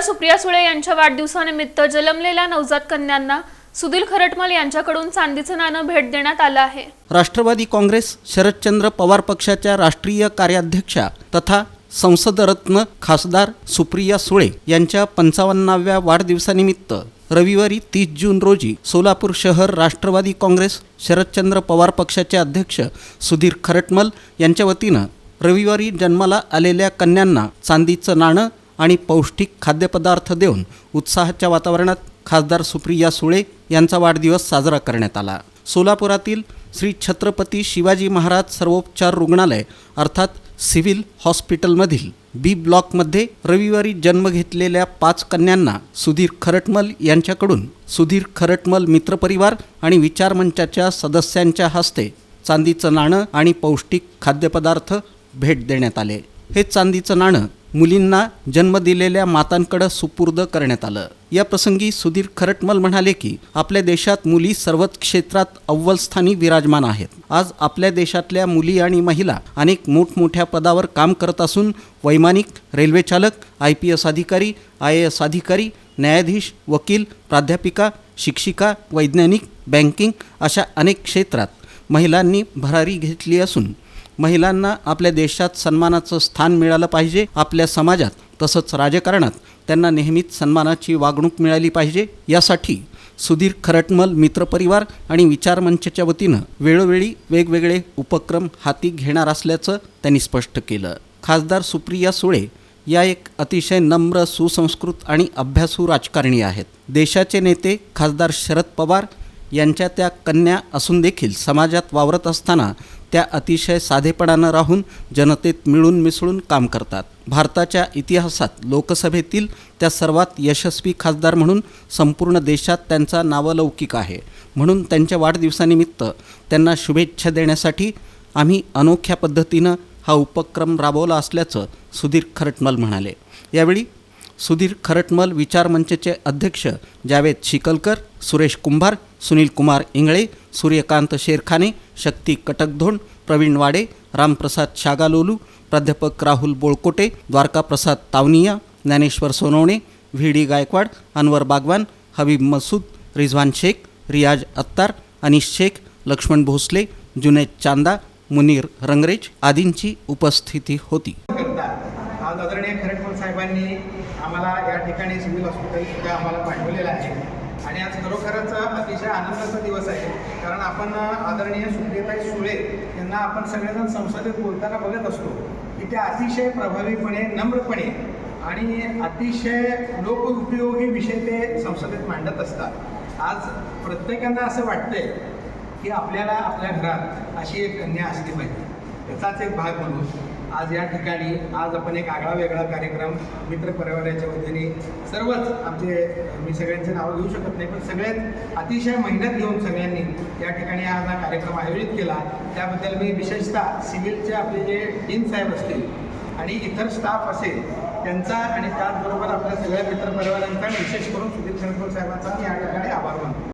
आमदार सुप्रिया सुळे यांच्या वाढदिवसानिमित्त जन्मलेल्या नवजात कन्यांना सुधीर खरटमल यांच्याकडून चांदीचं नाणं भेट देण्यात आलं आहे. राष्ट्रवादी काँग्रेस शरदचंद्र पवार पक्षाच्या राष्ट्रीय कार्याध्यक्षा तथा संसदरत्न खासदार सुप्रिया सुळे यांच्या पंचावन्नाव्या वाढदिवसानिमित्त रविवारी तीस जून रोजी सोलापूर शहर राष्ट्रवादी काँग्रेस शरदचंद्र पवार पक्षाचे अध्यक्ष सुधीर खरटमल यांच्या वतीनं रविवारी जन्माला आलेल्या कन्यांना चांदीचं नाणं आणि पौष्टिक खाद्यपदार्थ देऊन उत्साहाच्या वातावरणात खासदार सुप्रिया सुळे यांचा वाढदिवस साजरा करण्यात आला. सोलापुरातील श्री छत्रपती शिवाजी महाराज सर्वोपचार रुग्णालय अर्थात सिव्हिल हॉस्पिटलमधील बी ब्लॉकमध्ये रविवारी जन्म घेतलेल्या पाच कन्यांना सुधीर खरटमल यांच्याकडून सुधीर खरटमल मित्रपरिवार आणि विचार मंचाच्या सदस्यांच्या हस्ते चांदीचं नाणं आणि पौष्टिक खाद्यपदार्थ भेट देण्यात आले. हे चांदीचं नाणं मुलींना जन्म दिलेल्या मातांकडे सुपूर्द करण्यात आलं. या प्रसंगी सुधीर खरटमल म्हणाले की आपल्या देशात मुली सर्वच क्षेत्रात अव्वल स्थानी विराजमान आहेत. आज आपल्या देशातल्या मुली आणि महिला अनेक मोठमोठ्या पदावर काम करत असून वैमानिक रेल्वे चालक आय पी एस अधिकारी आय ए एस अधिकारी न्यायाधीश वकील प्राध्यापिका शिक्षिका वैज्ञानिक बँकिंग अशा अनेक क्षेत्रात महिलांनी भरारी घेतली असून महिलांना आपल्या देशात सन्मानाचं स्थान मिळालं पाहिजे आपल्या समाजात तसंच राजकारणात त्यांना नेहमीच सन्मानाची वागणूक मिळाली पाहिजे. यासाठी सुधीर खरटमल मित्रपरिवार आणि विचारमंचच्या वतीनं वेळोवेळी वेगवेगळे उपक्रम हाती घेणार असल्याचं त्यांनी स्पष्ट केलं. खासदार सुप्रिया सुळे या एक अतिशय नम्र सुसंस्कृत आणि अभ्यासू राजकारणी आहेत. देशाचे नेते खासदार शरद पवार यांच्या त्या कन्या असून देखील समाजात वावरत असताना त्या अतिशय साधेपणानं राहून जनतेत मिळून मिसळून काम करतात. भारताच्या इतिहासात लोकसभेतील त्या सर्वात यशस्वी खासदार म्हणून संपूर्ण देशात त्यांचा नावलौकिक आहे. म्हणून त्यांच्या वाढदिवसानिमित्त त्यांना शुभेच्छा देण्यासाठी आम्ही अनोख्या पद्धतीनं हा उपक्रम राबवला असल्याचं सुधीर खरटमल म्हणाले. यावेळी सुधीर खरटमल विचार मंचचे अध्यक्ष जावेद शिकलकर सुरेश कुंभार सुनील कुमार इंगळे सूर्यकांत शेरखाने शक्ती कटकधोंड प्रवीण वाडे रामप्रसाद शागालोलू प्राध्यापक राहुल बोळकोटे द्वारकाप्रसाद तावनिया ज्ञानेश्वर सोनवणे व्ही डी गायकवाड अनवर बागवान हबीब मसूद रिझवान शेख रियाज अत्तार अनिश शेख लक्ष्मण भोसले जुनेद चांदा मुनीर रंगरेज आदींची उपस्थिती होती. आज आदरणीय खरटमल साहेबांनी आम्हाला या ठिकाणी सिव्हिल हॉस्पिटल सुद्धा आम्हाला पाठवलेलं आहे. आणि आज खरोखरच अतिशय आनंदाचा दिवस आहे. कारण आपण आदरणीय सुप्रियताई सुळे यांना आपण सगळेजण संसदेत बोलताना बघत असतो. की ते अतिशय प्रभावीपणे नम्रपणे आणि अतिशय लोकउपयोगी विषय ते संसदेत मांडत असतात. आज प्रत्येकांना असं वाटतंय की आपल्याला आपल्या घरात अशी एक कन्या असली पाहिजे. त्याचाच एक भाग म्हणून आज या ठिकाणी आज आपण एक आगळा वेगळा कार्यक्रम मित्र परिवाराच्या वतीने सर्वच आमचे मी सगळ्यांचे नावं घेऊ शकत नाही पण सगळ्यात अतिशय मेहनत घेऊन सगळ्यांनी या ठिकाणी आज हा कार्यक्रम आयोजित केला. त्याबद्दल मी विशेषतः सिव्हिलचे आपले जे डीन साहेब असतील आणि इतर स्टाफ असेल त्यांचा आणि त्याचबरोबर आपल्या सगळ्या मित्रपरिवारांचा विशेष करून सुधीर शंकर साहेबांचा मी या ठिकाणी आभार मानतो.